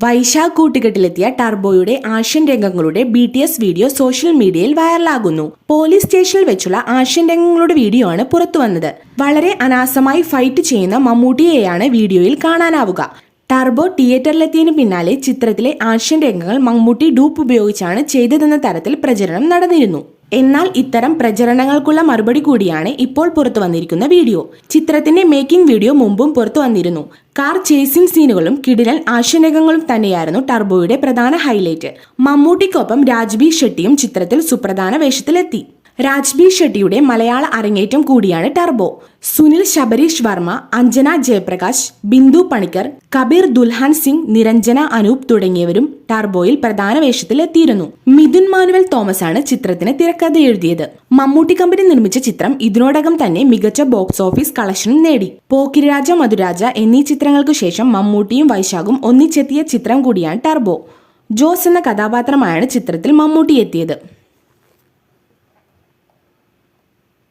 വൈശാഖ് കൂട്ടുകെട്ടിലെത്തിയ ടർബോയുടെ action രംഗങ്ങളുടെ B T S video social മീഡിയയിൽ വൈറലാകുന്നു പോലീസ് സ്റ്റേഷനിൽ വെച്ചുള്ള ആഷൻ രംഗങ്ങളുടെ വീഡിയോ ആണ് പുറത്തുവന്നത്. വളരെ അനാസമായി ഫൈറ്റ് ചെയ്യുന്ന മമ്മൂട്ടിയെയാണ് വീഡിയോയിൽ കാണാനാവുക. ടർബോ തിയേറ്ററിലെത്തിയതിനു പിന്നാലെ ചിത്രത്തിലെ ആക്ഷൻ രംഗങ്ങൾ മമ്മൂട്ടി ഡൂപ്പ് ഉപയോഗിച്ചാണ് ചെയ്തതെന്ന തരത്തിൽ പ്രചരണം നടന്നിരുന്നു. എന്നാൽ ഇത്തരം പ്രചരണങ്ങൾക്കുള്ള മറുപടി കൂടിയാണ് ഇപ്പോൾ പുറത്തു വന്നിരിക്കുന്ന വീഡിയോ. ചിത്രത്തിന്റെ മേക്കിംഗ് വീഡിയോ മുമ്പും പുറത്തു വന്നിരുന്നു. കാർ ചേസിംഗ് സീനുകളും കിടിലൻ ആക്ഷൻ രംഗങ്ങളും തന്നെയായിരുന്നു ടർബോയുടെ പ്രധാന ഹൈലൈറ്റ്. മമ്മൂട്ടിക്കൊപ്പം രാജ്ബി ഷെട്ടിയും ചിത്രത്തിൽ സുപ്രധാന വേഷത്തിലെത്തി. രാജ്ബി ഷെട്ടിയുടെ മലയാള അരങ്ങേറ്റം കൂടിയാണ് ടർബോ. സുനിൽ ശബരീഷ് വർമ്മ അഞ്ജന ജയപ്രകാശ് ബിന്ദു പണിക്കർ കബീർ ദുൽഹാൻ സിംഗ് നിരഞ്ജന അനൂപ് തുടങ്ങിയവരും ടർബോയിൽ പ്രധാന വേഷത്തിൽ എത്തിയിരുന്നു. മിഥുൻ മാനുവൽ തോമസ് ആണ് ചിത്രത്തിന് തിരക്കഥ എഴുതിയത്. മമ്മൂട്ടി കമ്പനി നിർമ്മിച്ച ചിത്രം ഇതിനോടകം തന്നെ മികച്ച ബോക്സ് ഓഫീസ് കളക്ഷനും നേടി. പോക്കിരിരാജ മധുരാജ എന്നീ ചിത്രങ്ങൾക്കു ശേഷം മമ്മൂട്ടിയും വൈശാഖും ഒന്നിച്ചെത്തിയ ചിത്രം കൂടിയാണ് ടർബോ. ജോസ് എന്ന കഥാപാത്രമായാണ് ചിത്രത്തിൽ മമ്മൂട്ടി എത്തിയത്.